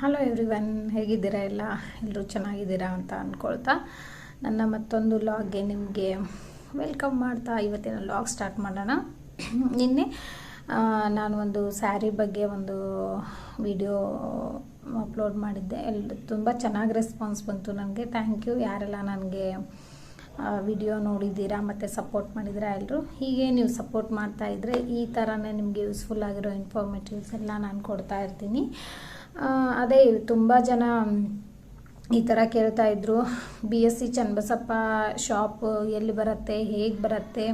Hello everyone, ಹೇಗಿದ್ದೀರಾ ಎಲ್ಲ? ಎಲ್ಲರೂ ಚೆನ್ನಾಗಿದ್ದೀರಾ ಅಂತ ಅಂದ್ಕೊಳ್ತಾ ನನ್ನ ಮತ್ತೊಂದು ಲಾಗ್ಗೆ ನಿಮಗೆ ವೆಲ್ಕಮ್ ಮಾಡ್ತಾ ಇವತ್ತಿನ ಲಾಗ್ ಸ್ಟಾರ್ಟ್ ಮಾಡೋಣ. ನಿನ್ನೆ ನಾನು ಒಂದು ಸ್ಯಾರಿ ಬಗ್ಗೆ ಒಂದು ವಿಡಿಯೋ ಅಪ್ಲೋಡ್ ಮಾಡಿದ್ದೆ. ಎಲ್ಲ ತುಂಬ ಚೆನ್ನಾಗಿ ರೆಸ್ಪಾನ್ಸ್ ಬಂತು ನನಗೆ. Thank you. ಯಾರೆಲ್ಲ ನನಗೆ ವಿಡಿಯೋ ನೋಡಿದ್ದೀರಾ ಮತ್ತು ಸಪೋರ್ಟ್ ಮಾಡಿದ್ದೀರಾ ಎಲ್ಲರೂ ಹೀಗೆ ನೀವು ಸಪೋರ್ಟ್ ಮಾಡ್ತಾ ಇದ್ದರೆ ಈ ಥರನೇ ನಿಮಗೆ ಯೂಸ್ಫುಲ್ ಆಗಿರೋ ಇನ್ಫಾರ್ಮೇಟಿವ್ಸ್ ಎಲ್ಲ ನಾನು ಕೊಡ್ತಾ ಇರ್ತೀನಿ. ಅದೇ ತುಂಬ ಜನ ಈ ಥರ ಕೇಳ್ತಾ ಇದ್ರು. B S C Channabasappa shop ಎಲ್ಲಿ ಬರುತ್ತೆ, ಹೇಗೆ ಬರುತ್ತೆ,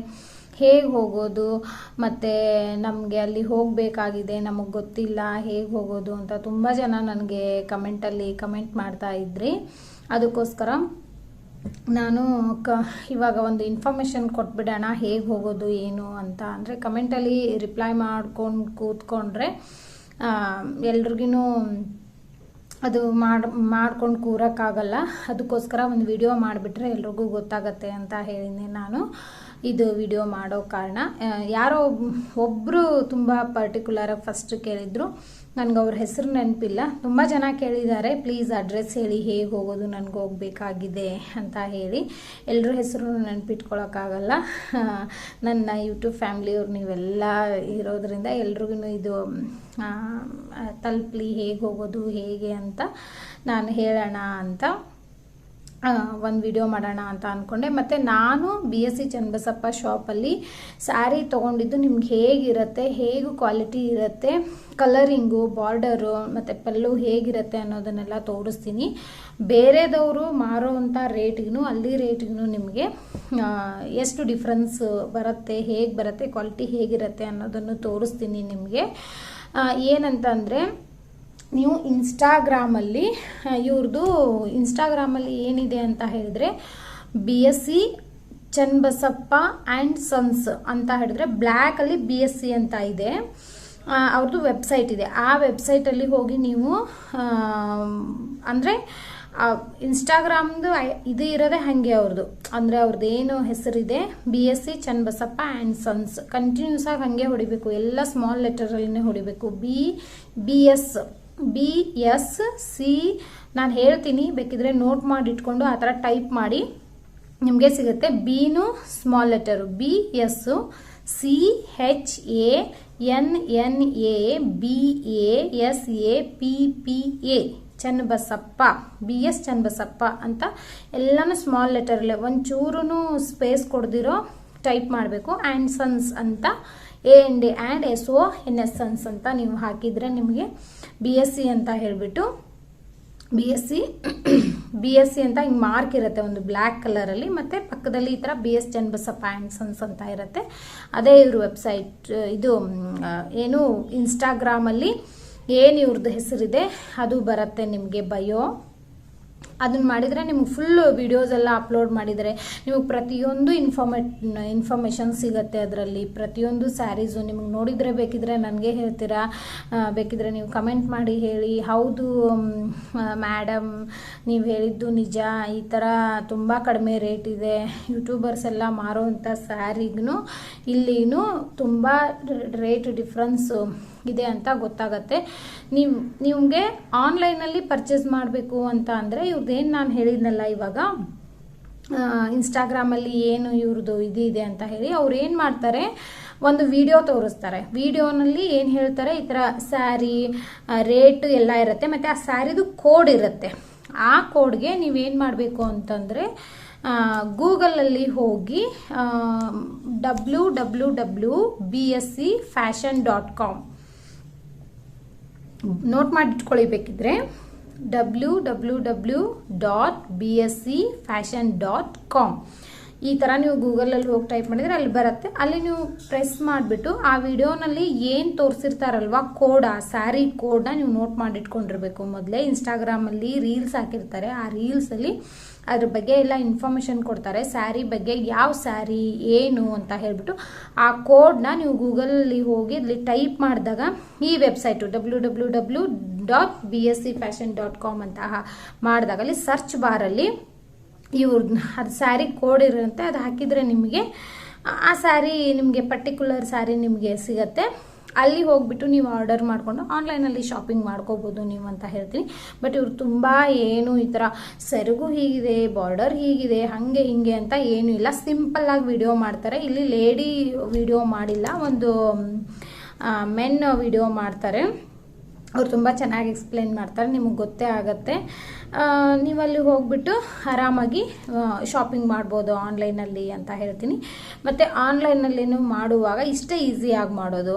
ಹೇಗೆ ಹೋಗೋದು, ಮತ್ತು ನಮಗೆ ಅಲ್ಲಿ ಹೋಗಬೇಕಾಗಿದೆ, ನಮಗೆ ಗೊತ್ತಿಲ್ಲ, ಹೇಗೆ ಹೋಗೋದು ಅಂತ ತುಂಬ ಜನ ನನಗೆ ಕಮೆಂಟಲ್ಲಿ ಕಮೆಂಟ್ ಮಾಡ್ತಾ ಇದ್ರಿ. ಅದಕ್ಕೋಸ್ಕರ ನಾನು ಕ, ಇವಾಗ ಒಂದು ಇನ್ಫಾರ್ಮೇಷನ್ ಕೊಟ್ಬಿಡೋಣ, ಹೇಗೆ ಹೋಗೋದು, ಏನು ಅಂತ. ಅಂದರೆ ಕಮೆಂಟಲ್ಲಿ ರಿಪ್ಲೈ ಮಾಡ್ಕೊಂಡು ಕೂತ್ಕೊಂಡ್ರೆ ಎಲ್ರಿಗೂ ಅದು ಮಾಡಿ ಮಾಡ್ಕೊಂಡು ಕೂರೋಕ್ಕಾಗಲ್ಲ. ಅದಕ್ಕೋಸ್ಕರ ಒಂದು ವಿಡಿಯೋ ಮಾಡಿಬಿಟ್ರೆ ಎಲ್ರಿಗೂ ಗೊತ್ತಾಗತ್ತೆ ಅಂತ ಹೇಳಿದ್ದೆ ನಾನು. ಇದು ವಿಡಿಯೋ ಮಾಡೋ ಕಾರಣ ಯಾರೋ ಒಬ್ಬರು ತುಂಬ ಪರ್ಟಿಕ್ಯುಲರಾಗಿ ಫಸ್ಟ್ ಕೇಳಿದ್ರು. ನನಗೆ ಅವ್ರ ಹೆಸರು ನೆನಪಿಲ್ಲ. ತುಂಬ ಜನ ಕೇಳಿದ್ದಾರೆ ಪ್ಲೀಸ್ ಅಡ್ರೆಸ್ ಹೇಳಿ, ಹೇಗೆ ಹೋಗೋದು, ನನಗೆ ಹೋಗಬೇಕಾಗಿದೆ ಅಂತ ಹೇಳಿ. ಎಲ್ಲರ ಹೆಸರು ನೆನಪಿಟ್ಕೊಳಕ್ಕಾಗಲ್ಲ. ನನ್ನ ಯೂಟ್ಯೂಬ್ ಫ್ಯಾಮ್ಲಿಯವ್ರು ನೀವೆಲ್ಲ ಇರೋದ್ರಿಂದ ಎಲ್ರಿಗೂ ಇದು ತಲುಪಲಿ, ಹೇಗೆ ಹೋಗೋದು, ಹೇಗೆ ಅಂತ ನಾನು ಹೇಳೋಣ ಅಂತ. ಒಂದು ವಿಡಿಯೋ ಮಾಡೋಣ ಅಂತ ಅಂದ್ಕೊಂಡೆ ಮತ್ತು ನಾನು ಬಿ ಎಸ್ ಸಿ ಚನ್ನಬಸಪ್ಪ ಶಾಪಲ್ಲಿ ಸ್ಯಾರಿ ತೊಗೊಂಡಿದ್ದು ನಿಮ್ಗೆ ಹೇಗಿರುತ್ತೆ, ಹೇಗು ಕ್ವಾಲಿಟಿ ಇರುತ್ತೆ ಕಲರಿಂಗು ಬಾರ್ಡರು ಮತ್ತು ಪಲ್ಲು ಹೇಗಿರುತ್ತೆ ಅನ್ನೋದನ್ನೆಲ್ಲ ತೋರಿಸ್ತೀನಿ. ಬೇರೆದವರು ಮಾರೋವಂಥ ರೇಟಿಗೂ ಅಲ್ಲಿ ರೇಟಿಗೂ ನಿಮಗೆ ಎಷ್ಟು ಡಿಫ್ರೆನ್ಸ್ ಬರುತ್ತೆ, ಹೇಗೆ ಬರುತ್ತೆ ಕ್ವಾಲಿಟಿ ಹೇಗಿರುತ್ತೆ ಅನ್ನೋದನ್ನು ತೋರಿಸ್ತೀನಿ ನಿಮಗೆ. ಏನಂತಂದರೆ ನೀವು ಇನ್ಸ್ಟಾಗ್ರಾಮಲ್ಲಿ ಇವ್ರದ್ದು ಇನ್ಸ್ಟಾಗ್ರಾಮಲ್ಲಿ ಏನಿದೆ ಅಂತ ಹೇಳಿದ್ರೆ B S C Channabasappa and sons ಅಂತ ಹೇಳಿದ್ರೆ ಬ್ಲ್ಯಾಕಲ್ಲಿ ಬಿ ಎಸ್ ಸಿ ಅಂತ ಇದೆ. ಅವ್ರದ್ದು ವೆಬ್ಸೈಟ್ ಇದೆ. ಆ ವೆಬ್ಸೈಟಲ್ಲಿ ಹೋಗಿ ನೀವು ಅಂದರೆ ಇನ್ಸ್ಟಾಗ್ರಾಮ್ದು ಇದು ಇರೋದೇ ಹಾಗೆ ಅವ್ರದ್ದು ಅಂದರೆ ಅವ್ರದ್ದು ಏನು ಹೆಸರಿದೆ? B S C Channabasappa and sons continues ಆಗಿ ಹಾಗೆ ಹೊಡಿಬೇಕು. ಎಲ್ಲ ಸ್ಮಾಲ್ ಲೆಟರಲ್ಲಿನೇ ಹೊಡಿಬೇಕು. B B S B S C ನಾನು ಹೇಳ್ತೀನಿ, ಬೇಕಿದ್ರೆ ನೋಟ್ ಮಾಡಿ ಇಟ್ಕೊಂಡು ಆ ಥರ ಟೈಪ್ ಮಾಡಿ. ನಿಮಗೆ ಸಿಗುತ್ತೆ ಬಿನು small letter B S C H A N N A B A S A P P A Channabasappa B S Channabasappa ಅಂತ ಎಲ್ಲನೂ ಸ್ಮಾಲ್ ಲೆಟರಲ್ಲೇ ಒಂಚೂರು ಸ್ಪೇಸ್ ಕೊಡ್ದಿರೋ ಟೈಪ್ ಮಾಡಬೇಕು. ಆ್ಯಂಡ್ ಸನ್ಸ್ ಅಂತ A N D and S O N S sons ಅಂತ ನೀವು ಹಾಕಿದರೆ ನಿಮಗೆ ಬಿ ಎಸ್ ಸಿ ಅಂತ ಹೇಳಿಬಿಟ್ಟು B S C B S C ಅಂತ ಹಿಂಗೆ ಮಾರ್ಕ್ ಇರುತ್ತೆ ಒಂದು ಬ್ಲ್ಯಾಕ್ ಕಲರಲ್ಲಿ ಮತ್ತು ಪಕ್ಕದಲ್ಲಿ ಈ ಥರ B S Channabasappa and sons ಅಂತ ಇರುತ್ತೆ. ಅದೇ ಇವ್ರ ವೆಬ್ಸೈಟ್ ಇದು ಏನು ಇನ್ಸ್ಟಾಗ್ರಾಮಲ್ಲಿ ಏನು ಇವ್ರದ್ದು ಹೆಸರಿದೆ ಅದು ಬರುತ್ತೆ ನಿಮಗೆ ಬಯೋ ಅದನ್ನ ಮಾಡಿದರೆ ನಿಮ್ಗೆ ಫುಲ್ ವಿಡಿಯೋಸ್ ಎಲ್ಲ ಅಪ್ಲೋಡ್ ಮಾಡಿದರೆ ನಿಮಗೆ ಪ್ರತಿಯೊಂದು ಇನ್ಫಾರ್ಮೇಟ್ ಇನ್ಫಾರ್ಮೇಷನ್ ಸಿಗುತ್ತೆ ಅದರಲ್ಲಿ. ಪ್ರತಿಯೊಂದು ಸ್ಯಾರೀಸು ನಿಮಗೆ ನೋಡಿದರೆ ಬೇಕಿದ್ರೆ ನನಗೆ ಹೇಳ್ತೀರಾ? ಬೇಕಿದ್ರೆ ನೀವು ಕಮೆಂಟ್ ಮಾಡಿ ಹೇಳಿ. ಹೌದು ಮ್ಯಾಡಮ್ ನೀವು ಹೇಳಿದ್ದು ನಿಜ. ಈ ಥರ ತುಂಬ ಕಡಿಮೆ ರೇಟ್ ಇದೆ. ಯೂಟ್ಯೂಬರ್ಸ್ ಎಲ್ಲ ಮಾರೋವಂಥ ಸ್ಯಾರಿಗೂ ಇಲ್ಲಿನೂ ತುಂಬ ರೇಟ್ ಡಿಫ್ರೆನ್ಸು ಇದೆ ಅಂತ ಗೊತ್ತಾಗತ್ತೆ. ನೀವು, ನಿಮಗೆ ಆನ್ಲೈನಲ್ಲಿ ಪರ್ಚೇಸ್ ಮಾಡಬೇಕು ಅಂತ ಅಂದರೆ ಇವ್ರದ್ದೇನು ನಾನು ಹೇಳಿದ್ನಲ್ಲ ಇವಾಗ ಇನ್ಸ್ಟಾಗ್ರಾಮಲ್ಲಿ ಏನು ಇವ್ರದ್ದು ಇದು ಇದೆ ಅಂತ ಹೇಳಿ ಅವ್ರು ಏನು ಮಾಡ್ತಾರೆ, ಒಂದು ವಿಡಿಯೋ ತೋರಿಸ್ತಾರೆ. ವಿಡಿಯೋನಲ್ಲಿ ಏನು ಹೇಳ್ತಾರೆ, ಈ ಥರ ಸ್ಯಾರಿ ರೇಟ್ ಎಲ್ಲ ಇರುತ್ತೆ, ಮತ್ತು ಆ ಸ್ಯಾರಿದು ಕೋಡ್ ಇರುತ್ತೆ. ಆ ಕೋಡ್ಗೆ ನೀವೇನು ಮಾಡಬೇಕು ಅಂತಂದರೆ ಗೂಗಲಲ್ಲಿ ಹೋಗಿ W W W B S C fashion dot com note ಮಾಡಿಟ್ಕೊಳ್ಳಿ ಬೇಕಿದ್ರೆ W W W dot B S C fashion dot com ಈ ಥರ ನೀವು ಗೂಗಲಲ್ಲಿ ಹೋಗಿ ಟೈಪ್ ಮಾಡಿದರೆ ಅಲ್ಲಿ ಬರುತ್ತೆ. ಅಲ್ಲಿ ನೀವು ಪ್ರೆಸ್ ಮಾಡಿಬಿಟ್ಟು ಆ ವಿಡಿಯೋನಲ್ಲಿ ಏನು ತೋರಿಸಿರ್ತಾರಲ್ವ, ಕೋಡ್, ಸ್ಯಾರಿ ಕೋಡ್ನ ನೀವು ನೋಟ್ ಮಾಡಿಟ್ಕೊಂಡಿರ್ಬೇಕು. ಮೊದಲೇ ಇನ್ಸ್ಟಾಗ್ರಾಮಲ್ಲಿ ರೀಲ್ಸ್ ಹಾಕಿರ್ತಾರೆ. ಆ ರೀಲ್ಸಲ್ಲಿ ಅದ್ರ ಬಗ್ಗೆ ಎಲ್ಲ ಇನ್ಫಾರ್ಮೇಷನ್ ಕೊಡ್ತಾರೆ. ಸ್ಯಾರಿ ಬಗ್ಗೆ ಯಾವ ಸ್ಯಾರಿ ಏನು ಅಂತ ಹೇಳ್ಬಿಟ್ಟು ಆ ಕೋಡ್ನ ನೀವು ಗೂಗಲಲ್ಲಿ ಹೋಗಿ ಅಲ್ಲಿ ಟೈಪ್ ಮಾಡಿದಾಗ ಈ website W W W dot B S C fashion dot com ಅಂತ ಮಾಡಿದಾಗ ಅಲ್ಲಿ ಸರ್ಚ್ ಬಾರಲ್ಲಿ ಇವ್ರದ್ದು ಅದು ಸ್ಯಾರಿ ಕೋಡ್ ಇರುತ್ತೆ ಅದು ಹಾಕಿದರೆ ನಿಮಗೆ, ಆ ಸ್ಯಾರಿ ನಿಮಗೆ ಪರ್ಟಿಕ್ಯುಲರ್ ಸ್ಯಾರಿ ನಿಮಗೆ ಸಿಗತ್ತೆ. ಅಲ್ಲಿ ಹೋಗ್ಬಿಟ್ಟು ನೀವು ಆರ್ಡರ್ ಮಾಡಿಕೊಂಡು ಆನ್ಲೈನಲ್ಲಿ ಶಾಪಿಂಗ್ ಮಾಡ್ಕೋಬೋದು ನೀವು ಅಂತ ಹೇಳ್ತೀನಿ. ಬಟ್ ಇವ್ರು ತುಂಬ ಏನು ಈ ಥರ ಸೆರಗು ಹೀಗಿದೆ, ಬಾರ್ಡರ್ ಹೀಗಿದೆ, ಹಾಗೆ ಹೀಗೆ ಅಂತ ಏನೂ ಇಲ್ಲ. ಸಿಂಪಲ್ಲಾಗಿ ವಿಡಿಯೋ ಮಾಡ್ತಾರೆ. ಇಲ್ಲಿ ಲೇಡಿ ವಿಡಿಯೋ ಮಾಡಿಲ್ಲ, ಒಂದು ಮೆನ್ ವಿಡಿಯೋ ಮಾಡ್ತಾರೆ. ಅವ್ರು ತುಂಬ ಚೆನ್ನಾಗಿ ಎಕ್ಸ್ಪ್ಲೇನ್ ಮಾಡ್ತಾರೆ, ನಿಮಗೆ ಗೊತ್ತೇ ಆಗುತ್ತೆ. ನೀವಲ್ಲಿ ಹೋಗ್ಬಿಟ್ಟು ಆರಾಮಾಗಿ ಶಾಪಿಂಗ್ ಮಾಡ್ಬೋದು ಆನ್ಲೈನಲ್ಲಿ ಅಂತ ಹೇಳ್ತೀನಿ. ಮತ್ತು ಆನ್ಲೈನಲ್ಲಿ ಮಾಡುವಾಗ ಇಷ್ಟೇ ಈಸಿಯಾಗಿ ಮಾಡೋದು.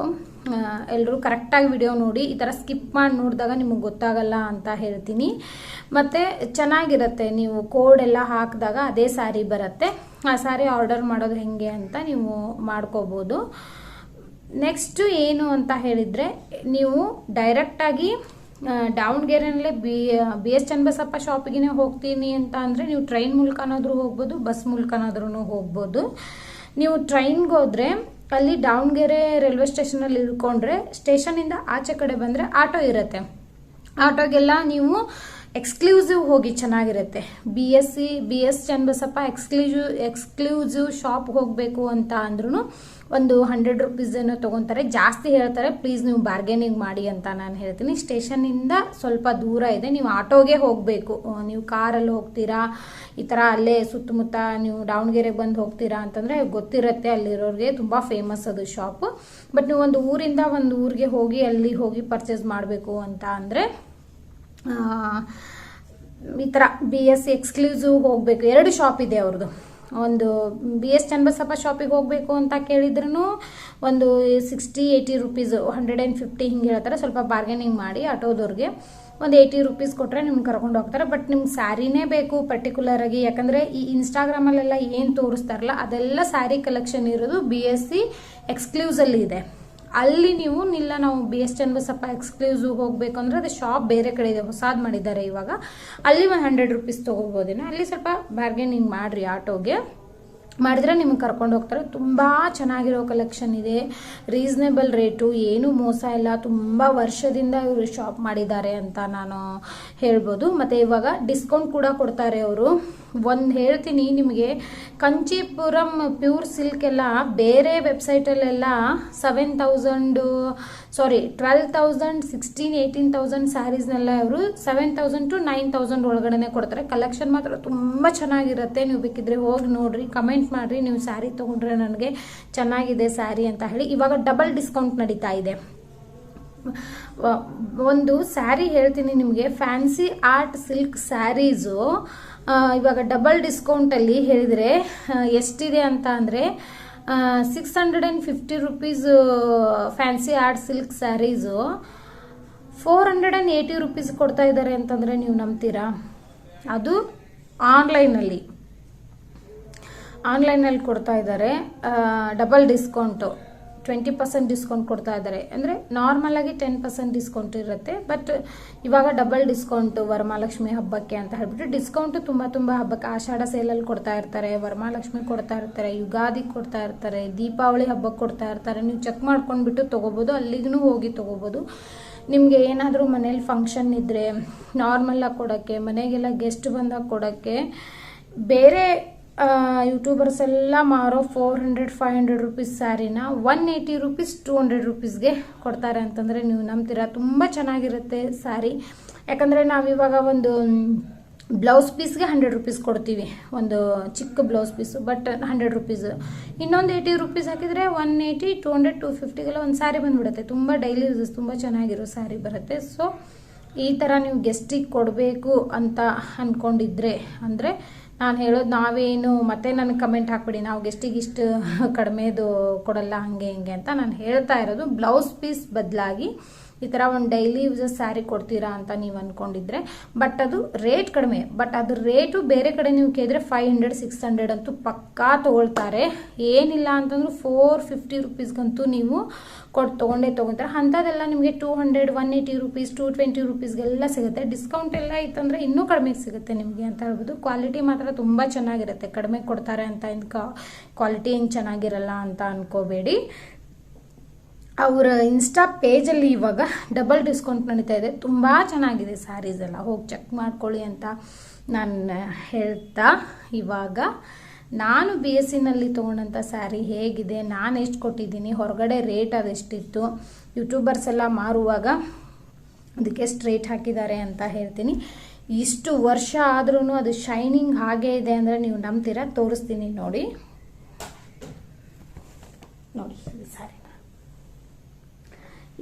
ಎಲ್ಲರೂ ಕರೆಕ್ಟಾಗಿ ವಿಡಿಯೋ ನೋಡಿ, ಈ ಥರ ಸ್ಕಿಪ್ ಮಾಡಿ ನೋಡಿದಾಗ ನಿಮಗೆ ಗೊತ್ತಾಗಲ್ಲ ಅಂತ ಹೇಳ್ತೀನಿ. ಮತ್ತು ಚೆನ್ನಾಗಿರುತ್ತೆ, ನೀವು ಕೋಡ್ ಎಲ್ಲ ಹಾಕಿದಾಗ ಅದೇ ಸ್ಯಾರಿ ಬರುತ್ತೆ. ಆ ಸ್ಯಾರಿ ಆರ್ಡರ್ ಮಾಡೋದು ಹೇಗೆ ಅಂತ ನೀವು ಮಾಡ್ಕೋಬೋದು. ನೆಕ್ಸ್ಟು ಏನು ಅಂತ ಹೇಳಿದರೆ, ನೀವು ಡೈರೆಕ್ಟಾಗಿ ದಾವಣಗೆರೆನಲ್ಲೇ ಬಿ ಬಿ ಎಸ್ ಚನ್ನಬಸಪ್ಪ ಶಾಪಿಗೆ ಹೋಗ್ತೀನಿ ಅಂತ ಅಂದರೆ ನೀವು ಟ್ರೈನ್ ಮೂಲಕನಾದರೂ ಹೋಗ್ಬೋದು ಬಸ್ ಮೂಲಕನಾದ್ರೂ ಹೋಗ್ಬೋದು. ನೀವು ಟ್ರೈನ್ಗೆ ಹೋದರೆ, ಅಲ್ಲಿ ದಾವಣಗೆರೆ ರೈಲ್ವೆ ಸ್ಟೇಷನಲ್ಲಿ ಇಳ್ಕೊಂಡ್ರೆ ಸ್ಟೇಷನಿಂದ ಆಚೆ ಕಡೆ ಬಂದರೆ ಆಟೋ ಇರುತ್ತೆ. ಆಟೋಗೆಲ್ಲ ನೀವು ಎಕ್ಸ್ಕ್ಲೂಸಿವ್ ಹೋಗಿ ಚೆನ್ನಾಗಿರುತ್ತೆ. B S C B S Channabasappa exclusive exclusive shop ಹೋಗಬೇಕು ಅಂತ ಅಂದ್ರೂ ಒಂದು ಹಂಡ್ರೆಡ್ ರುಪೀಸ್ ಏನೋ ತೊಗೊತಾರೆ. ಜಾಸ್ತಿ ಹೇಳ್ತಾರೆ ಪ್ಲೀಸ್ ನೀವು ಬಾರ್ಗೇನಿಂಗ್ ಮಾಡಿ ಅಂತ ನಾನು ಹೇಳ್ತೀನಿ. ಸ್ಟೇಷನಿಂದ ಸ್ವಲ್ಪ ದೂರ ಇದೆ. ನೀವು ಆಟೋಗೆ ಹೋಗಬೇಕು. ನೀವು ಕಾರಲ್ಲಿ ಹೋಗ್ತೀರಾ? ಈ ಥರ ಅಲ್ಲೇ ಸುತ್ತಮುತ್ತ ನೀವು ದಾವಣಗೆರೆಗೆ ಬಂದು ಹೋಗ್ತೀರಾ? ಅಂತಂದರೆ ಗೊತ್ತಿರುತ್ತೆ ಅಲ್ಲಿರೋರಿಗೆ. ತುಂಬ ಫೇಮಸ್ ಅದು ಶಾಪು ಬಟ್ ನೀವು ಒಂದು ಊರಿಂದ ಒಂದು ಊರಿಗೆ ಹೋಗಿ ಅಲ್ಲಿ ಹೋಗಿ ಪರ್ಚೇಸ್ ಮಾಡಬೇಕು ಅಂತ ಅಂದರೆ ಈ ಥರ ಬಿ ಎಸ್ ಎಕ್ಸ್ಕ್ಲೂಸಿವ್ ಹೋಗಬೇಕು. ಎರಡು ಶಾಪ್ ಇದೆ ಅವ್ರದ್ದು ಒಂದು ಬಿ ಎಸ್ ಚನ್ನಬಸಪ್ಪ ಶಾಪಿಗೆ ಹೋಗಬೇಕು ಅಂತ ಕೇಳಿದ್ರೂ ಒಂದು sixty eighty rupees hundred and fifty ಹಿಂಗೆ ಹೇಳ್ತಾರೆ. ಸ್ವಲ್ಪ ಬಾರ್ಗೇನಿಂಗ್ ಮಾಡಿ ಆಟೋದವ್ರಿಗೆ ಒಂದು ಏಯ್ಟಿ ರುಪೀಸ್ ಕೊಟ್ಟರೆ ನಿಮ್ಗೆ ಕರ್ಕೊಂಡು ಹೋಗ್ತಾರೆ. ಬಟ್ ನಿಮ್ಗೆ ಸ್ಯಾರಿನೇ ಬೇಕು ಪರ್ಟಿಕ್ಯುಲರಾಗಿ ಯಾಕಂದರೆ ಈ ಇನ್ಸ್ಟಾಗ್ರಾಮಲ್ಲೆಲ್ಲ ಏನು ತೋರಿಸ್ತಾರಲ್ಲ, ಅದೆಲ್ಲ ಸ್ಯಾರಿ ಕಲೆಕ್ಷನ್ ಇರೋದು ಬಿ ಎಸ್ ಸಿ ಎಕ್ಸ್ಕ್ಲೂಸಲ್ಲಿ ಇದೆ. ಅಲ್ಲಿ ನೀವು ನಿಲ್ಲ, ನಾವು ಬಿ ಎಸ್ ಚನ್ನಬಸಪ್ಪ ಎಕ್ಸ್ಕ್ಲೂಸಿವ್ ಹೋಗಬೇಕು ಅಂದರೆ ಅದು ಶಾಪ್ ಬೇರೆ ಕಡೆ ಇದೆ, ಹೊಸಾದ್ ಮಾಡಿದ್ದಾರೆ ಇವಾಗ. ಅಲ್ಲಿ ಒಂದು ಹಂಡ್ರೆಡ್ ರುಪೀಸ್ ತೊಗೋಬೋದೇನೋ ಅಲ್ಲಿ ಸ್ವಲ್ಪ ಬಾರ್ಗೇನಿಂಗ್ ಮಾಡಿರಿ ಆಟೋಗೆ. ಮಾಡಿದ್ರೆ ನಿಮ್ಗೆ ಕರ್ಕೊಂಡು ಹೋಗ್ತಾರೆ. ತುಂಬ ಚೆನ್ನಾಗಿರೋ ಕಲೆಕ್ಷನ್ ಇದೆ. ರೀಸ್ನೇಬಲ್ ರೇಟು ಏನೂ ಮೋಸ ಇಲ್ಲ. ತುಂಬ ವರ್ಷದಿಂದ ಇವರು ಶಾಪ್ ಮಾಡಿದ್ದಾರೆ ಅಂತ ನಾನು ಹೇಳ್ಬೋದು. ಮತ್ತು ಇವಾಗ ಡಿಸ್ಕೌಂಟ್ ಕೂಡ ಕೊಡ್ತಾರೆ ಅವರು. ಒಂದು ಹೇಳ್ತೀನಿ ನಿಮಗೆ, ಕಂಚೀಪುರಂ ಪ್ಯೂರ್ ಸಿಲ್ಕ್ ಎಲ್ಲ ಬೇರೆ ವೆಬ್ಸೈಟಲ್ಲೆಲ್ಲ seven thousand sorry twelve thousand sixteen eighteen thousand ಸ್ಯಾರೀಸ್ನೆಲ್ಲ ಅವರು seven thousand to nine thousand ಒಳಗಡೆ ಕೊಡ್ತಾರೆ. ಕಲೆಕ್ಷನ್ ಮಾತ್ರ ತುಂಬ ಚೆನ್ನಾಗಿರುತ್ತೆ. ನೀವು ಬೇಕಿದ್ರೆ ಹೋಗಿ ನೋಡ್ರಿ ಕಮೆಂಟ್ ಮಾಡಿರಿ, ನೀವು ಸ್ಯಾರಿ ತೊಗೊಂಡ್ರೆ ನನಗೆ ಚೆನ್ನಾಗಿದೆ ಸ್ಯಾರಿ ಅಂತ ಹೇಳಿ ಇವಾಗ ಡಬಲ್ ಡಿಸ್ಕೌಂಟ್ ನಡೀತಾ ಇದೆ. ಒಂದು ಸ್ಯಾರಿ ಹೇಳ್ತೀನಿ ನಿಮಗೆ ಫ್ಯಾನ್ಸಿ ಆರ್ಟ್ ಸಿಲ್ಕ್ ಸ್ಯಾರೀಸು ಇವಾಗ ಡಬಲ್ ಡಿಸ್ಕೌಂಟಲ್ಲಿ ಹೇಳಿದರೆ ಎಷ್ಟಿದೆ ಅಂತ ಅಂದರೆ six hundred and fifty rupees fancy art silk saris four hundred and eighty rupees ಕೊಡ್ತಾ ಇದ್ದಾರೆ ಅಂತಂದರೆ ನೀವು ನಂಬ್ತೀರಾ? ಅದು ಆನ್ಲೈನಲ್ಲಿ ಆನ್ಲೈನಲ್ಲಿ ಕೊಡ್ತಾ ಇದ್ದಾರೆ double discount twenty percent discount ಕೊಡ್ತಾ ಇದ್ದಾರೆ. ಅಂದರೆ ನಾರ್ಮಲಾಗಿ ಟೆನ್ ಪರ್ಸೆಂಟ್ ಡಿಸ್ಕೌಂಟ್ ಇರುತ್ತೆ ಬಟ್ ಇವಾಗ ಡಬಲ್ ಡಿಸ್ಕೌಂಟು ವರಮಹಾಲಕ್ಷ್ಮಿ ಹಬ್ಬಕ್ಕೆ ಅಂತ ಹೇಳ್ಬಿಟ್ಟು ಡಿಸ್ಕೌಂಟು ತುಂಬ ತುಂಬ ಹಬ್ಬಕ್ಕೆ ಆಷಾಢ ಸೇಲಲ್ಲಿ ಕೊಡ್ತಾ ಇರ್ತಾರೆ, ವರಮಹಾಲಕ್ಷ್ಮಿ ಕೊಡ್ತಾ ಇರ್ತಾರೆ, ಯುಗಾದಿ ಕೊಡ್ತಾ ಇರ್ತಾರೆ, ದೀಪಾವಳಿ ಹಬ್ಬಕ್ಕೆ ಕೊಡ್ತಾ ಇರ್ತಾರೆ. ನೀವು ಚೆಕ್ ಮಾಡ್ಕೊಂಡ್ಬಿಟ್ಟು ತೊಗೋಬೋದು ಅಲ್ಲಿಗೂ ಹೋಗಿ ತೊಗೋಬೋದು. ನಿಮಗೆ ಏನಾದರೂ ಮನೇಲಿ ಫಂಕ್ಷನ್ ಇದ್ದರೆ ನಾರ್ಮಲಾಗಿ ಕೊಡೋಕ್ಕೆ, ಮನೆಗೆಲ್ಲ ಗೆಸ್ಟ್ ಬಂದಾಗ ಕೊಡೋಕ್ಕೆ, ಬೇರೆ ಯೂಟ್ಯೂಬರ್ಸ್ ಎಲ್ಲ ಮಾರೋ four hundred five hundred rupees ಸ್ಯಾರಿನ one eighty rupees two hundred ರುಪೀಸ್ಗೆ ಕೊಡ್ತಾರೆ ಅಂತಂದರೆ ನೀವು ನಂಬ್ತೀರಾ? ತುಂಬ ಚೆನ್ನಾಗಿರುತ್ತೆ ಸ್ಯಾರಿ ಯಾಕಂದರೆ ನಾವಿವಾಗ ಒಂದು ಬ್ಲೌಸ್ ಪೀಸ್ಗೆ ಹಂಡ್ರೆಡ್ ರುಪೀಸ್ ಕೊಡ್ತೀವಿ. ಒಂದು ಚಿಕ್ಕ blouse piece but hundred rupees ಇನ್ನೊಂದು ಏಯ್ಟಿ ರುಪೀಸ್ ಹಾಕಿದರೆ one eighty two hundred two ಫಿಫ್ಟಿಗೆಲ್ಲ ಒಂದು ಸ್ಯಾರಿ ಬಂದುಬಿಡುತ್ತೆ. ತುಂಬ ಡೈಲಿ ಯೂಸಸ್ ತುಂಬ ಚೆನ್ನಾಗಿರೋ ಸ್ಯಾರಿ ಬರುತ್ತೆ. ಸೊ ಈ ಥರ ನೀವು ಗೆಸ್ಟಿಗೆ ಕೊಡಬೇಕು ಅಂತ ಅಂದ್ಕೊಂಡಿದ್ರೆ ಅಂದರೆ ನಾನು ಹೇಳೋದು ನಾವೇನು, ಮತ್ತೆ ನನಗೆ ಕಮೆಂಟ್ ಹಾಕ್ಬಿಡಿ. ನಾವು ಗೆಸ್ಟಿಗಿಷ್ಟು ಕಡಿಮೆದು ಕೊಡಲ್ಲ, ಹಾಗೆ, ಹಿಂಗೆ ಅಂತ ನಾನು ಹೇಳ್ತಾ ಇರೋದು. ಬ್ಲೌಸ್ ಪೀಸ್ ಬದಲಾಗಿ ಈ ಥರ ಒಂದು ಡೈಲಿ ಯೂಸಸ್ ಸ್ಯಾರಿ ಕೊಡ್ತೀರಾ ಅಂತ ನೀವು ಅಂದ್ಕೊಂಡಿದ್ರೆ ಬಟ್ ಅದು ರೇಟ್ ಕಡಿಮೆ. ಬಟ್ ಅದು ರೇಟು ಬೇರೆ ಕಡೆ ನೀವು ಕೇಳಿದ್ರೆ ಫೈವ್ ಹಂಡ್ರೆಡ್ ಸಿಕ್ಸ್ ಹಂಡ್ರೆಡ್ ಅಂತೂ ಪಕ್ಕಾ ತೊಗೊಳ್ತಾರೆ. ಏನಿಲ್ಲ ಅಂತಂದ್ರೂ ಫೋರ್ ಫಿಫ್ಟಿ ರುಪೀಸ್ಗಂತೂ ನೀವು ಕೊಟ್ಟು ತೊಗೊಂಡೇ ತೊಗೊತಾರೆ. ಅಂಥದ್ದೆಲ್ಲ ನಿಮಗೆ two hundred one eighty rupees two twenty ರುಪೀಸ್ಗೆಲ್ಲ ಸಿಗುತ್ತೆ. ಡಿಸ್ಕೌಂಟ್ ಎಲ್ಲ ಇತ್ತಂದರೆ ಇನ್ನೂ ಕಡಿಮೆ ಸಿಗುತ್ತೆ ನಿಮಗೆ ಅಂತ ಹೇಳ್ಬೋದು. ಕ್ವಾಲಿಟಿ ಮಾತ್ರ ತುಂಬ ಚೆನ್ನಾಗಿರುತ್ತೆ. ಕಡಿಮೆ ಕೊಡ್ತಾರೆ ಅಂತ ಇನ್ಕ ಕ್ವಾಲಿಟಿ ಏನು ಚೆನ್ನಾಗಿರಲ್ಲ ಅಂತ ಅನ್ಕೋಬೇಡಿ. ಅವರ ಇನ್ಸ್ಟಾ ಪೇಜಲ್ಲಿ ಇವಾಗ ಡಬಲ್ ಡಿಸ್ಕೌಂಟ್ ನಡೀತಾ ಇದೆ. ತುಂಬ ಚೆನ್ನಾಗಿದೆ ಸ್ಯಾರೀಸ್ ಎಲ್ಲ. ಹೋಗಿ ಚೆಕ್ ಮಾಡ್ಕೊಳ್ಳಿ ಅಂತ ನಾನು ಹೇಳ್ತಾ ಇವಾಗ. ನಾನು ಬಿ ಎಸ್ ಸಿನಲ್ಲಿ ತೊಗೊಂಡಂಥ ಸ್ಯಾರಿ ಹೇಗಿದೆ, ನಾನು ಎಷ್ಟು ಕೊಟ್ಟಿದ್ದೀನಿ, ಹೊರಗಡೆ ರೇಟ್ ಅದೆಷ್ಟಿತ್ತು ಯೂಟ್ಯೂಬರ್ಸ್ ಎಲ್ಲ ಮಾರುವಾಗ ಅದಕ್ಕೆ ಸ್ಟ್ರೇಟ್ ಹಾಕಿದ್ದಾರೆ ಅಂತ ಹೇಳ್ತೀನಿ. ಇಷ್ಟು ವರ್ಷ ಆದ್ರೂ ಅದು ಶೈನಿಂಗ್ ಹಾಗೇ ಇದೆ ಅಂದರೆ ನೀವು ನಂಬ್ತೀರ? ತೋರಿಸ್ತೀನಿ ನೋಡಿ. ನೋಡಿ ಸಾರಿನ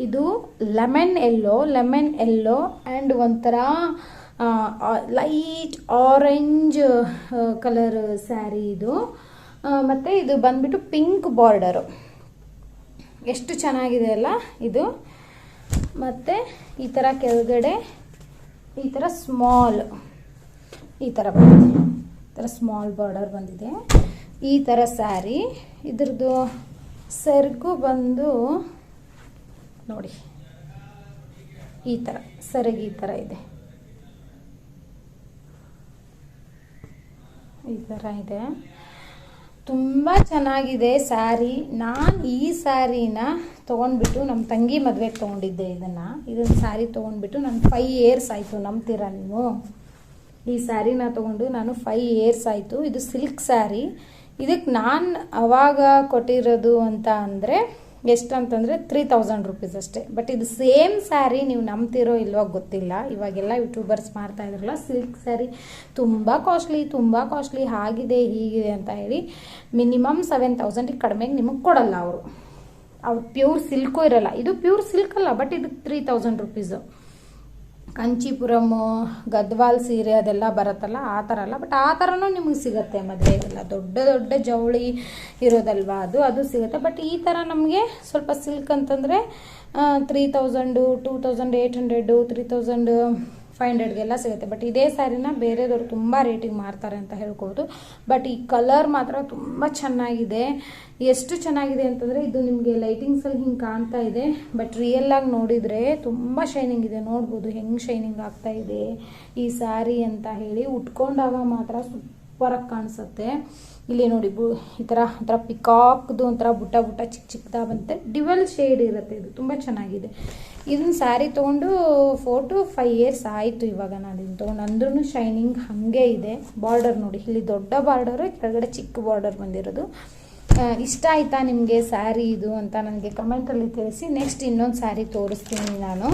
ಇದು lemon yellow lemon yellow and ಒಂಥರ ಲೈಟ್ ಆರೆಂಜ್ ಕಲರ್ ಸ್ಯಾರಿ ಇದು. ಮತ್ತು ಇದು ಬಂದ್ಬಿಟ್ಟು ಪಿಂಕ್ ಬಾರ್ಡರು ಎಷ್ಟು ಚೆನ್ನಾಗಿದೆ ಅಲ್ಲ ಇದು. ಮತ್ತು ಈ ಥರ ಕೆಳಗಡೆ ಈ ಥರ ಸ್ಮಾಲ್ ಈ ಥರ ಬಂದಿದೆ. ಈ ಥರ ಸ್ಮಾಲ್ ಬಾರ್ಡರ್ ಬಂದಿದೆ. ಈ ಥರ ಸ್ಯಾರಿ ಇದ್ರದ್ದು ಸೆರಗು ಬಂದು ನೋಡಿ. ಈ ಥರ ಸೆರಗು ಈ ಥರ ಇದೆ. ಈ ಥರ ಇದೆ. ತುಂಬ ಚೆನ್ನಾಗಿದೆ ಸ್ಯಾರಿ ನಾನು ಈ ಸ್ಯಾರಿನ ತೊಗೊಂಡ್ಬಿಟ್ಟು ನಮ್ಮ ತಂಗಿ ಮದುವೆಗೆ ತೊಗೊಂಡಿದ್ದೆ ಇದನ್ನು. ಇದನ್ನು ಸ್ಯಾರಿ ತೊಗೊಂಡ್ಬಿಟ್ಟು ನಾನು ಫೈವ್ ಇಯರ್ಸ್ ಆಯಿತು ನಂಬ್ತೀರ ನೀವು? ಈ ಸ್ಯಾರಿನ ತೊಗೊಂಡು ನಾನು ಫೈ ಇಯರ್ಸ್ ಆಯಿತು. ಇದು ಸಿಲ್ಕ್ ಸ್ಯಾರಿ ಇದಕ್ಕೆ ನಾನು ಅವಾಗ ಕೊಟ್ಟಿರೋದು ಅಂತ ಅಂದರೆ ಎಷ್ಟು ಅಂತಂದರೆ ತ್ರೀ ತೌಸಂಡ್ ರುಪೀಸ್ ಅಷ್ಟೇ. ಬಟ್ ಇದು ಸೇಮ್ ಸ್ಯಾರಿ ನೀವು ನಂಬ್ತಿರೋ ಇಲ್ವೋ ಗೊತ್ತಿಲ್ಲ. ಇವಾಗೆಲ್ಲ ಯೂಟ್ಯೂಬರ್ಸ್ ಮಾಡ್ತಾ ಇದ್ರಲ್ಲ ಸಿಲ್ಕ್ ಸ್ಯಾರಿ ತುಂಬ ಕಾಸ್ಟ್ಲಿ ತುಂಬ ಕಾಸ್ಟ್ಲಿ ಆಗಿದೆ, ಹೀಗಿದೆ ಅಂತ ಹೇಳಿ ಮಿನಿಮಮ್ ಸೆವೆನ್ ತೌಸಂಡಿಗೆ ಕಡಿಮೆಗೆ ನಿಮಗೆ ಕೊಡಲ್ಲ ಅವರು. ಅವ್ರು ಪ್ಯೂರ್ ಸಿಲ್ಕು ಇರಲ್ಲ. ಇದು ಪ್ಯೂರ್ ಸಿಲ್ಕ್ ಅಲ್ಲ ಬಟ್ ಇದು three thousand rupees Kanchipuram Gadwal ಸೀರೆ ಅದೆಲ್ಲ ಬರುತ್ತಲ್ಲ, ಆ ಥರ ಅಲ್ಲ. ಬಟ್ ಆ ಥರನೂ ನಿಮಗೆ ಸಿಗುತ್ತೆ ಮದುವೆಗೆಲ್ಲ ದೊಡ್ಡ ದೊಡ್ಡ ಜವಳಿ ಇರೋದಲ್ವಾ ಅದು ಅದು ಸಿಗುತ್ತೆ. ಬಟ್ ಈ ಥರ ನಮಗೆ ಸ್ವಲ್ಪ ಸಿಲ್ಕ್ ಅಂತಂದರೆ three thousand two thousand eight hundred three thousand five ಹಂಡ್ರೆಡ್ಗೆಲ್ಲ ಸಿಗುತ್ತೆ. ಬಟ್ ಇದೇ ಸ್ಯಾರಿನ ಬೇರೆದವ್ರು ತುಂಬ ರೇಟಿಗೆ ಮಾರ್ತಾರೆ ಅಂತ ಹೇಳ್ಬೋದು ಬಟ್ ಈ ಕಲರ್ ಮಾತ್ರ ತುಂಬ ಚೆನ್ನಾಗಿದೆ. ಎಷ್ಟು ಚೆನ್ನಾಗಿದೆ ಅಂತಂದರೆ ಇದು ನಿಮಗೆ ಲೈಟಿಂಗ್ಸಲ್ಲಿ ಹಿಂಗೆ ಕಾಣ್ತಾ ಇದೆ. ಬಟ್ ರಿಯಲ್ಲಾಗಿ ನೋಡಿದರೆ ತುಂಬ ಶೈನಿಂಗ್ ಇದೆ. ನೋಡ್ಬೋದು ಹೆಂಗೆ ಶೈನಿಂಗ್ ಆಗ್ತಾ ಇದೆ ಈ ಸ್ಯಾರಿ ಅಂತ ಹೇಳಿ ಉಟ್ಕೊಂಡಾಗ ಮಾತ್ರ ಸೂಪರಾಗಿ ಕಾಣಿಸುತ್ತೆ. ಇಲ್ಲಿ ನೋಡಿ ಬು, ಈ ಥರ ಒಂಥರ ಪಿಕಾಕ್ದು ಒಂಥರ ಬುಟ್ಟ ಬುಟ್ಟ ಚಿಕ್ಕ ಚಿಕ್ಕದಾಗ ಬಂತೆ. ಡಿವಲ್ ಶೇಡ್ ಇರುತ್ತೆ ಇದು. ತುಂಬ ಚೆನ್ನಾಗಿದೆ. ಇದನ್ನ ಸ್ಯಾರಿ ತೊಗೊಂಡು ಫೋರ್ ಟು ಫೈವ್ ಇಯರ್ಸ್ ಆಯಿತು ಇವಾಗ ನಾನು ಇದನ್ನು ತೊಗೊಂಡು. ಅಂದ್ರೂ ಶೈನಿಂಗ್ ಹಾಗೆ ಇದೆ. ಬಾರ್ಡರ್ ನೋಡಿ, ಇಲ್ಲಿ ದೊಡ್ಡ ಬಾರ್ಡರು ಕೆಳಗಡೆ ಚಿಕ್ಕ ಬಾರ್ಡರ್ ಬಂದಿರೋದು. ಇಷ್ಟ ಆಯ್ತಾ ನಿಮಗೆ ಸ್ಯಾರಿ ಇದು ಅಂತ ನನಗೆ ಕಮೆಂಟಲ್ಲಿ ತಿಳಿಸಿ. ನೆಕ್ಸ್ಟ್ ಇನ್ನೊಂದು ಸ್ಯಾರಿ ತೋರಿಸ್ತೀನಿ ನಾನು.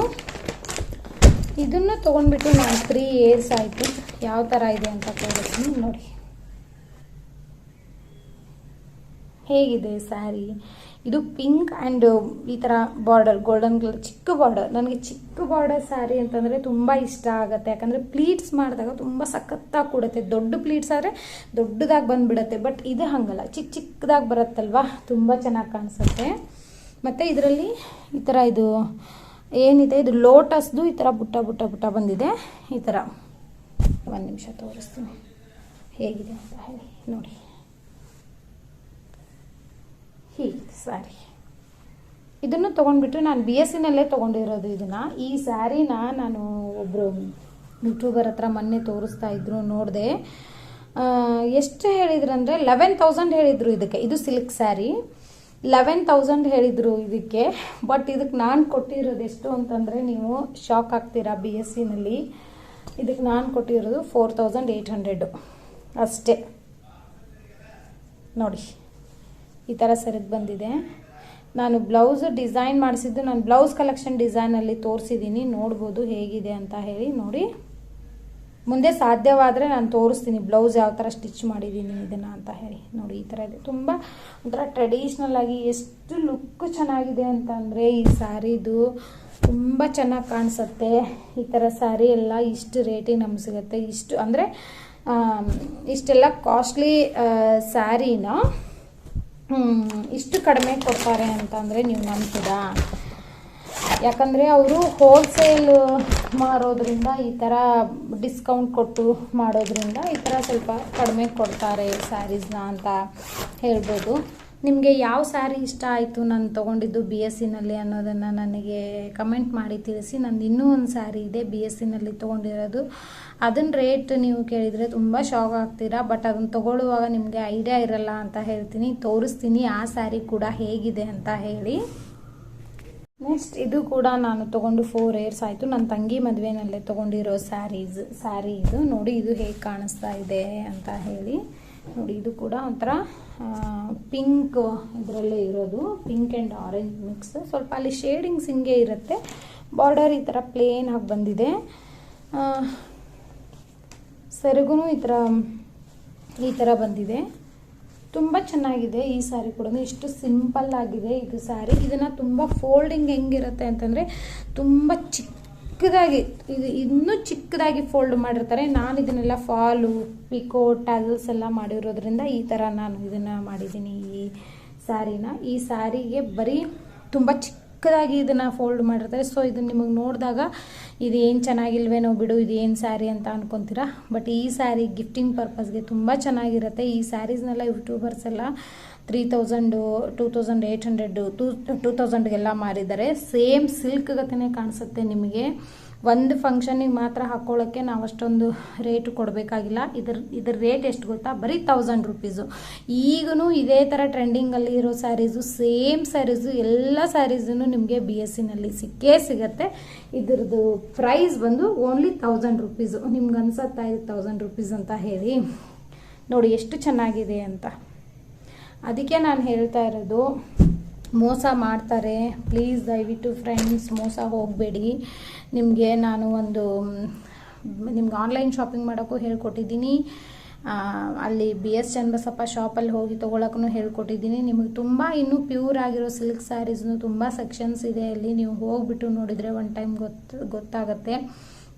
ಇದನ್ನು ತೊಗೊಂಡ್ಬಿಟ್ಟು ನಾನು ತ್ರೀ ಇಯರ್ಸ್ ಆಯಿತು. ಯಾವ ಥರ ಇದೆ ಅಂತ ತೋರಿಸ್ತೀನಿ ನೋಡಿ. ಹೇಗಿದೆ ಸ್ಯಾರಿ ಇದು ಪಿಂಕ್ ಆ್ಯಂಡ್ ಈ ಥರ ಬಾರ್ಡರ್ ಗೋಲ್ಡನ್ ಕಲರ್ ಚಿಕ್ಕ ಬಾರ್ಡರ್ ನನಗೆ ಚಿಕ್ಕ ಬಾರ್ಡರ್ ಸ್ಯಾರಿ ಅಂತಂದರೆ ತುಂಬ ಇಷ್ಟ ಆಗುತ್ತೆ. ಯಾಕಂದರೆ ಪ್ಲೀಟ್ಸ್ ಮಾಡಿದಾಗ ತುಂಬ ಸಖತ್ತಾಗಿ ಕೊಡುತ್ತೆ. ದೊಡ್ಡ ಪ್ಲೀಟ್ಸ್ ಆದರೆ ದೊಡ್ಡದಾಗಿ ಬಂದುಬಿಡುತ್ತೆ. ಬಟ್ ಇದು ಹಾಗಲ್ಲ. ಚಿಕ್ಕ ಚಿಕ್ಕದಾಗಿ ಬರುತ್ತಲ್ವ? ತುಂಬ ಚೆನ್ನಾಗಿ ಕಾಣಿಸುತ್ತೆ. ಮತ್ತು ಇದರಲ್ಲಿ ಈ ಥರ ಇದು ಏನಿದೆ? ಇದು ಲೋಟಸ್ದು ಈ ಥರ ಬುಟ್ಟ ಬುಟ್ಟ ಬುಟ್ಟ ಬಂದಿದೆ. ಈ ಥರ ಒಂದು ನಿಮಿಷ ತೋರಿಸ್ತೀನಿ. ಹೇಗಿದೆ ಅಂತ ಹೇಳಿ. ನೋಡಿ. ಹೀಗಿದೆ ಸ್ಯಾರಿ. ಇದನ್ನು ತೊಗೊಂಡ್ಬಿಟ್ಟು ನಾನು ಬಿ ಎಸ್ ಸಿನಲ್ಲೇ ತೊಗೊಂಡಿರೋದು ಇದನ್ನು. ಈ ಸ್ಯಾರಿನ ನಾನು ಒಬ್ಬರು ಯೂಟ್ಯೂಬರ್ ಹತ್ರ ಮೊನ್ನೆ ತೋರಿಸ್ತಾ ಇದ್ರು ನೋಡಿದೆ. ಎಷ್ಟು ಹೇಳಿದ್ರು ಅಂದರೆ ಲೆವೆನ್ ತೌಸಂಡ್ ಹೇಳಿದರು ಇದಕ್ಕೆ. ಇದು ಸಿಲ್ಕ್ ಸ್ಯಾರಿ. ಲೆವೆನ್ ತೌಸಂಡ್ ಹೇಳಿದರು ಇದಕ್ಕೆ. ಬಟ್ ಇದಕ್ಕೆ ನಾನು ಕೊಟ್ಟಿರೋದು ಎಷ್ಟು ಅಂತಂದರೆ ನೀವು ಶಾಕ್ ಆಗ್ತೀರಾ ಬಿ ಎಸ್ ಸಿನಲ್ಲಿ ಇದಕ್ಕೆ ನಾನು ಕೊಟ್ಟಿರೋದು ಫೋರ್ ತೌಸಂಡ್ ಏಯ್ಟ್ ಹಂಡ್ರೆಡು ಅಷ್ಟೇ. ನೋಡಿ. ಈ ಥರ ಸರಿದು ಬಂದಿದೆ. ನಾನು ಬ್ಲೌಸ್ ಡಿಸೈನ್ ಮಾಡಿಸಿದ್ದು, ನಾನು ಬ್ಲೌಸ್ ಕಲೆಕ್ಷನ್ ಡಿಸೈನಲ್ಲಿ ತೋರಿಸಿದ್ದೀನಿ ನೋಡ್ಬೋದು ಹೇಗಿದೆ ಅಂತ ಹೇಳಿ ನೋಡಿ. ಮುಂದೆ ಸಾಧ್ಯವಾದರೆ ನಾನು ತೋರಿಸ್ತೀನಿ ಬ್ಲೌಸ್ ಯಾವ ಥರ ಸ್ಟಿಚ್ ಮಾಡಿದ್ದೀನಿ ಇದನ್ನು ಅಂತ ಹೇಳಿ. ನೋಡಿ, ಈ ಥರ ಇದೆ. ತುಂಬ ಒಂಥರ ಟ್ರೆಡಿಷ್ನಲ್ ಆಗಿ ಎಷ್ಟು ಲುಕ್ ಚೆನ್ನಾಗಿದೆ ಅಂತಂದರೆ ಈ ಸ್ಯಾರಿದು ತುಂಬ ಚೆನ್ನಾಗಿ ಕಾಣಿಸುತ್ತೆ. ಈ ಥರ ಸ್ಯಾರಿ ಎಲ್ಲ ಇಷ್ಟು ರೇಟಿಗೆ ನಮ್ಗೆ ಸಿಗುತ್ತೆ. ಇಷ್ಟು ಅಂದರೆ ಇಷ್ಟೆಲ್ಲ ಕಾಸ್ಟ್ಲಿ ಸ್ಯಾರಿನ ಇಷ್ಟು ಕಡಿಮೆ ಕೊಡ್ತಾರೆ ಅಂತಂದರೆ ನೀವು ನಂಬ್ತೀರಾ? ಯಾಕಂದರೆ ಅವರು ಹೋಲ್ಸೇಲ್ ಮಾರೋದ್ರಿಂದ, ಈ ಥರ ಡಿಸ್ಕೌಂಟ್ ಕೊಟ್ಟು ಮಾಡೋದ್ರಿಂದ ಈ ಥರ ಸ್ವಲ್ಪ ಕಡಿಮೆ ಕೊಡ್ತಾರೆ ಸ್ಯಾರೀಸ್ನ ಅಂತ ಹೇಳ್ಬೋದು. ನಿಮಗೆ ಯಾವ ಸ್ಯಾರಿ ಇಷ್ಟ ಆಯಿತು ನಾನು ತೊಗೊಂಡಿದ್ದು ಬಿ ಎಸ್ ಸಿನಲ್ಲಿ ಅನ್ನೋದನ್ನು ನನಗೆ ಕಮೆಂಟ್ ಮಾಡಿ ತಿಳಿಸಿ. ನಂದು ಇನ್ನೂ ಒಂದು ಸ್ಯಾರಿ ಇದೆ ಬಿ ಎಸ್ ಸಿನಲ್ಲಿ ತೊಗೊಂಡಿರೋದು. ಅದನ್ನ ರೇಟ್ ನೀವು ಕೇಳಿದರೆ ತುಂಬ ಶಾಕ್ ಆಗ್ತೀರಾ ಬಟ್ ಅದನ್ನು ತೊಗೊಳ್ಳುವಾಗ ನಿಮಗೆ ಐಡಿಯಾ ಇರಲ್ಲ ಅಂತ ಹೇಳ್ತೀನಿ. ತೋರಿಸ್ತೀನಿ ಆ ಸ್ಯಾರಿ ಕೂಡ ಹೇಗಿದೆ ಅಂತ ಹೇಳಿ. ನೆಕ್ಸ್ಟ್ ಇದು ಕೂಡ ನಾನು ತೊಗೊಂಡು ಫೋರ್ ಇಯರ್ಸ್ ಆಯಿತು. ನನ್ನ ತಂಗಿ ಮದುವೆನಲ್ಲೇ ತೊಗೊಂಡಿರೋ ಸ್ಯಾರೀಸ್ ಸ್ಯಾರಿ ಇದು. ನೋಡಿ ಇದು ಹೇಗೆ ಕಾಣಿಸ್ತಾ ಇದೆ ಅಂತ ಹೇಳಿ. ನೋಡಿ, ಇದು ಕೂಡ ಒಂಥರ ಪಿಂಕ್ ಇದರಲ್ಲೇ ಇರೋದು ಪಿಂಕ್ ಆ್ಯಂಡ್ ಆರೆಂಜ್ ಮಿಕ್ಸ್ ಸ್ವಲ್ಪ ಅಲ್ಲಿ ಶೇಡಿಂಗ್ಸ್ ಹಿಂಗೆ ಇರುತ್ತೆ. ಬಾರ್ಡರ್ ಈ ಥರ ಪ್ಲೇನ್ ಆಗಿ ಬಂದಿದೆ. ಸೆರಗೂ ಈ ಥರ ಈ ಥರ ಬಂದಿದೆ. ತುಂಬ ಚೆನ್ನಾಗಿದೆ ಈ ಸ್ಯಾರಿ ಕೂಡ ಇಷ್ಟು ಸಿಂಪಲ್ ಆಗಿದೆ ಇದು ಸ್ಯಾರಿ ಇದನ್ನು ತುಂಬ ಫೋಲ್ಡಿಂಗ್ ಹೆಂಗಿರುತ್ತೆ ಅಂತಂದರೆ ತುಂಬ ಚಿಕ್ಕದಾಗಿ, ಇದು ಇನ್ನೂ ಚಿಕ್ಕದಾಗಿ ಫೋಲ್ಡ್ ಮಾಡಿರ್ತಾರೆ. ನಾನು ಇದನ್ನೆಲ್ಲ ಫಾಲು ಪಿಕೋ ಟ್ಯಾಗಲ್ಸ್ ಎಲ್ಲ ಮಾಡಿರೋದ್ರಿಂದ ಈ ಥರ ನಾನು ಇದನ್ನು ಮಾಡಿದ್ದೀನಿ ಈ ಸ್ಯಾರಿನ ಈ ಸ್ಯಾರಿಗೆ ಬರೀ ತುಂಬ ಚಿಕ್ಕದಾಗಿ ಇದನ್ನು ಫೋಲ್ಡ್ ಮಾಡಿರ್ತಾರೆ. ಸೊ ಇದನ್ನು ನಿಮಗೆ ನೋಡಿದಾಗ ಇದು ಏನು ಚೆನ್ನಾಗಿಲ್ವೇನೋ ಬಿಡು, ಇದು ಏನು ಸ್ಯಾರಿ ಅಂತ ಅನ್ಕೊತೀರಾ. ಬಟ್ ಈ ಸ್ಯಾರಿ ಗಿಫ್ಟಿಂಗ್ ಪರ್ಪಸ್ಗೆ ತುಂಬ ಚೆನ್ನಾಗಿರುತ್ತೆ. ಈ ಸ್ಯಾರೀಸ್ನೆಲ್ಲ ಯೂಟ್ಯೂಬರ್ಸ್ ಎಲ್ಲ three thousand two thousand eight hundred two two ತೌಸಂಡ್ಗೆಲ್ಲ ಮಾರಿದ್ದಾರೆ. ಸೇಮ್ ಸಿಲ್ಕ್ ಗತಿನೇ ಕಾಣಿಸುತ್ತೆ ನಿಮಗೆ. ಒಂದು ಫಂಕ್ಷನಿಗೆ ಮಾತ್ರ ಹಾಕ್ಕೊಳ್ಳೋಕ್ಕೆ ನಾವು ಅಷ್ಟೊಂದು ರೇಟ್ ಕೊಡಬೇಕಾಗಿಲ್ಲ. ಇದ್ರ ಇದ್ರ ರೇಟ್ ಎಷ್ಟು ಗೊತ್ತಾ? ಬರೀ ತೌಸಂಡ್ ರುಪೀಸು ಈಗೂ ಇದೇ ಥರ ಟ್ರೆಂಡಿಂಗಲ್ಲಿ ಇರೋ ಸ್ಯಾರೀಸು ಸೇಮ್ ಸ್ಯಾರೀಸು ಎಲ್ಲ ಸ್ಯಾರೀಸೂ ನಿಮಗೆ ಬಿ ಎಸ್ ಸಿನಲ್ಲಿ ಸಿಕ್ಕೇ ಸಿಗತ್ತೆ. ಇದ್ರದ್ದು ಪ್ರೈಸ್ ಬಂದು ಓನ್ಲಿ ತೌಸಂಡ್ ರುಪೀಸು ನಿಮ್ಗೆ ಅನ್ಸತ್ತಾ ಇದು ತೌಸಂಡ್ ರುಪೀಸ್ ಅಂತ ಹೇಳಿ. ನೋಡಿ ಎಷ್ಟು ಚೆನ್ನಾಗಿದೆ ಅಂತ. ಅದಕ್ಕೆ ನಾನು ಹೇಳ್ತಾ ಇರೋದು, ಮೋಸ ಮಾಡ್ತಾರೆ. ಪ್ಲೀಸ್ ದಯವಿಟ್ಟು ಫ್ರೆಂಡ್ಸ್ ಮೋಸ ಹೋಗಬೇಡಿ. ನಿಮಗೆ ನಾನು ಒಂದು, ನಿಮ್ಗೆ ಆನ್ಲೈನ್ ಶಾಪಿಂಗ್ ಮಾಡೋಕ್ಕೂ ಹೇಳ್ಕೊಟ್ಟಿದ್ದೀನಿ. ಅಲ್ಲಿ ಬಿ ಎಸ್ ಚನ್ನಬಸಪ್ಪ ಶಾಪಲ್ಲಿ ಹೋಗಿ ತೊಗೊಳಕ್ಕೂ ಹೇಳ್ಕೊಟ್ಟಿದ್ದೀನಿ. ನಿಮಗೆ ತುಂಬ ಇನ್ನೂ ಪ್ಯೂರ್ ಆಗಿರೋ ಸಿಲ್ಕ್ ಸ್ಯಾರೀಸ್ನು ತುಂಬ ಸೆಕ್ಷನ್ಸ್ ಇದೆ ಅಲ್ಲಿ. ನೀವು ಹೋಗ್ಬಿಟ್ಟು ನೋಡಿದರೆ ಒನ್ ಟೈಮ್ ಗೊತ್ತು ಗೊತ್ತಾಗುತ್ತೆ.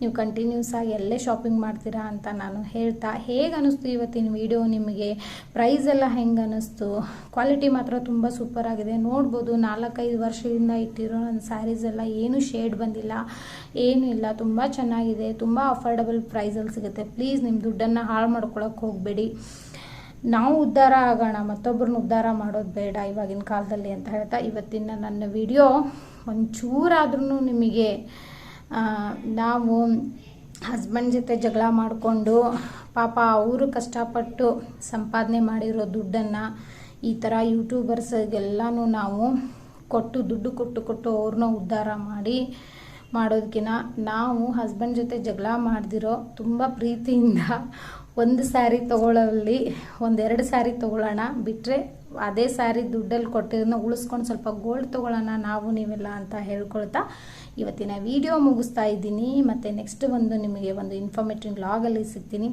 ನೀವು ಕಂಟಿನ್ಯೂಸ್ ಆಗಿ ಎಲ್ಲೇ ಶಾಪಿಂಗ್ ಮಾಡ್ತೀರಾ ಅಂತ ನಾನು ಹೇಳ್ತಾ ಹೇಗೆ ಅನ್ನಿಸ್ತು ಇವತ್ತಿನ ವಿಡಿಯೋ ನಿಮಗೆ? ಪ್ರೈಸ್ ಎಲ್ಲ ಹೆಂಗೆ ಅನ್ನಿಸ್ತು? ಕ್ವಾಲಿಟಿ ಮಾತ್ರ ತುಂಬ ಸೂಪರ್ ಆಗಿದೆ. ನೋಡ್ಬೋದು ನಾಲ್ಕೈದು ವರ್ಷದಿಂದ ಇಟ್ಟಿರೋ ನನ್ನ ಸ್ಯಾರೀಸ್ ಎಲ್ಲ ಏನು ಶೇಡ್ ಬಂದಿಲ್ಲ, ಏನೂ ಇಲ್ಲ, ತುಂಬ ಚೆನ್ನಾಗಿದೆ, ತುಂಬ ಅಫೋರ್ಡಬಲ್ ಪ್ರೈಸಲ್ಲಿ ಸಿಗುತ್ತೆ. ಪ್ಲೀಸ್ ನಿಮ್ಮ ದುಡ್ಡನ್ನು ಹಾಳು ಮಾಡ್ಕೊಳಕ್ಕೆ ಹೋಗಬೇಡಿ. ನಾವು ಉದ್ಧಾರ ಆಗೋಣ ಮತ್ತೊಬ್ಬರನ್ನ ಉದ್ಧಾರ ಮಾಡೋದು ಬೇಡ ಇವಾಗಿನ ಕಾಲದಲ್ಲಿ ಅಂತ ಹೇಳ್ತಾ ಇವತ್ತಿನ ನನ್ನ ವಿಡಿಯೋ ಒಂಚೂರಾದ್ರೂ ನಿಮಗೆ ನಾವು ಹಸ್ಬೆಂಡ್ ಜೊತೆ ಜಗಳ ಮಾಡಿಕೊಂಡು ಪಾಪ ಅವರು ಕಷ್ಟಪಟ್ಟು ಸಂಪಾದನೆ ಮಾಡಿರೋ ದುಡ್ಡನ್ನು ಈ ಥರ ಯೂಟ್ಯೂಬರ್ಸ್ಗೆಲ್ಲನೂ ನಾವು ಕೊಟ್ಟು ದುಡ್ಡು ಕೊಟ್ಟು ಕೊಟ್ಟು ಅವ್ರನ್ನ ಉದ್ಧಾರ ಮಾಡಿ ಮಾಡೋದಕ್ಕಿಂತ ನಾವು ಹಸ್ಬೆಂಡ್ ಜೊತೆ ಜಗಳ ಮಾಡ್ದಿರೋ ತುಂಬ ಪ್ರೀತಿಯಿಂದ ಒಂದು ಸ್ಯಾರಿ ತೊಗೊಳ್ಳೋಲ್ಲಿ ಒಂದೆರಡು ಸ್ಯಾರಿ ತೊಗೊಳ್ಳೋಣ ಬಿಟ್ಟರೆ ಅದೇ ಸ್ಯಾರಿ ದುಡ್ಡಲ್ಲಿ ಕೊಟ್ಟಿರೋದನ್ನ ಉಳಿಸ್ಕೊಂಡು ಸ್ವಲ್ಪ ಗೋಲ್ಡ್ ತೊಗೊಳ್ಳೋಣ, ನಾವು ನೀವೆಲ್ಲ ಅಂತ ಹೇಳ್ಕೊಳ್ತಾ ಇವತ್ತಿನ ವಿಡಿಯೋ ಮುಗಿಸ್ತಾ ಇದ್ದೀನಿ. ಮತ್ತು ನೆಕ್ಸ್ಟ್ ಒಂದು ನಿಮಗೆ ಒಂದು ಇನ್ಫಾರ್ಮೇಟಿವ್ ಲಾಗಲ್ಲಿ ಸಿಗ್ತೀನಿ.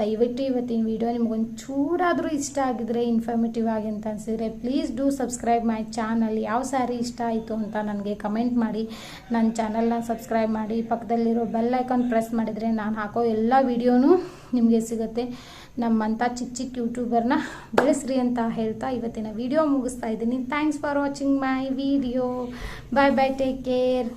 ದಯವಿಟ್ಟು ಇವತ್ತಿನ ವಿಡಿಯೋ ನಿಮ್ಗೆ ಚೂರಾದರೂ ಇಷ್ಟ ಆಗಿದ್ರೆ ಇನ್ಫಾರ್ಮೇಟಿವ್ ಆಗಿ ಅಂತ ಅನಿಸಿದರೆ please do subscribe my channel ಯಾವ ಸ್ಯಾರಿ ಇಷ್ಟ ಆಯಿತು ಅಂತ ನನಗೆ ಕಮೆಂಟ್ ಮಾಡಿ. ನನ್ನ ಚಾನಲ್ನ ಸಬ್ಸ್ಕ್ರೈಬ್ ಮಾಡಿ. ಪಕ್ಕದಲ್ಲಿರೋ ಬೆಲ್ ಐಕಾನ್ ಪ್ರೆಸ್ ಮಾಡಿದರೆ ನಾನು ಹಾಕೋ ಎಲ್ಲ ವಿಡಿಯೋನೂ ನಿಮಗೆ ಸಿಗುತ್ತೆ. ನಮ್ಮಂಥ ಚಿಕ್ಕ ಚಿಕ್ಕ ಯೂಟ್ಯೂಬರ್ನ ಬೆಳೆಸ್ರಿ ಅಂತ ಹೇಳ್ತಾ ಇವತ್ತಿನ ವಿಡಿಯೋ ಮುಗಿಸ್ತಾ ಇದ್ದೀನಿ. Thanks for watching my video bye bye take care